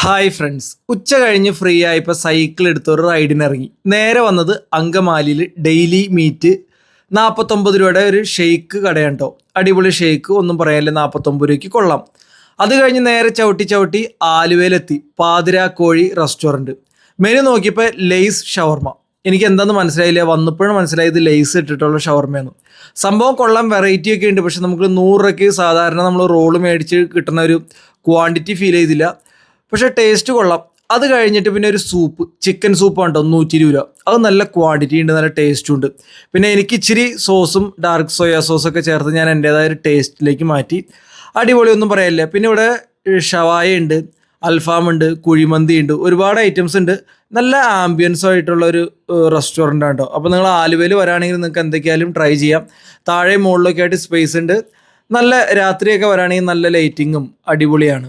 Hi friends ഉച്ച കഴിഞ്ഞ് free ആയപ്പോൾ സൈക്കിൾ എടുത്ത് ഒരു റൈഡിന് ഇറങ്ങി. നേരെ വന്നത് അങ്കമാലിയിൽ ഡെയിലി മീറ്റ് നാൽപ്പത്തൊമ്പത് രൂപയുടെ ഒരു ഷെയ്ക്ക് കടയുണ്ടോ അടിപൊളി ഷെയ്ക്ക് ഒന്നും പറയാനില്ല നാൽപ്പത്തൊമ്പത് രൂപയ്ക്ക് കൊള്ളാം. അത് കഴിഞ്ഞ് നേരെ ചവിട്ടി ചവിട്ടി ആലുവയിലെത്തി. പാതിര കോഴി റെസ്റ്റോറന്റ് മെനു നോക്കിയപ്പോൾ ലെയ്സ് ഷവർമ. എനിക്ക് എന്താണെന്ന് മനസ്സിലായില്ല. വന്നപ്പോഴും മനസ്സിലായത് ലെയ്സ് ഇട്ടിട്ടുള്ള ഷവർമയാണ്. സംഭവം കൊള്ളാം വെറൈറ്റി ഒക്കെ ഉണ്ട്. പക്ഷെ നമുക്ക് നൂറ് രൂപയ്ക്ക് സാധാരണ നമ്മൾ റോൾ മേടിച്ച് കിട്ടുന്ന ഒരു ക്വാണ്ടിറ്റി ഫീൽ ചെയ്തില്ല. പക്ഷേ ടേസ്റ്റ് കൊള്ളാം. അത് കഴിഞ്ഞിട്ട് പിന്നെ ഒരു സൂപ്പ് ചിക്കൻ സൂപ്പ് ഉണ്ടോ? നൂറ്റി ഇരുപത് രൂപ. അത് നല്ല ക്വാണ്ടിറ്റി ഉണ്ട് നല്ല ടേസ്റ്റും ഉണ്ട്. പിന്നെ എനിക്ക് ഇച്ചിരി സോസും ഡാർക്ക് സോയ സോസൊക്കെ ചേർത്ത് ഞാൻ എന്റേതായ ഒരു ടേസ്റ്റിലേക്ക് മാറ്റി. അടിപൊളി ഒന്നും പറയാനില്ല. പിന്നെ ഇവിടെ ഷവായ ഉണ്ട് അൽഫാം ഉണ്ട് കുഴിമന്തി ഉണ്ട് ഒരുപാട് ഐറ്റംസ് ഉണ്ട്. നല്ല ആംബിയൻസ് ആയിട്ടുള്ള ഒരു റെസ്റ്റോറന്റ് ആണ് കേട്ടോ അപ്പോൾ നിങ്ങൾ ആലുവയിൽ വരാണെങ്കിൽ നിങ്ങൾക്ക് എന്തൊക്കെയായാലും ട്രൈ ചെയ്യാം. താഴെ മുകളിലൊക്കെ ആയിട്ട് സ്പേസ് ഉണ്ട്. നല്ല രാത്രിയൊക്കെ വരാണെങ്കിൽ നല്ല ലൈറ്റിങ്ങും അടിപൊളിയാണ്.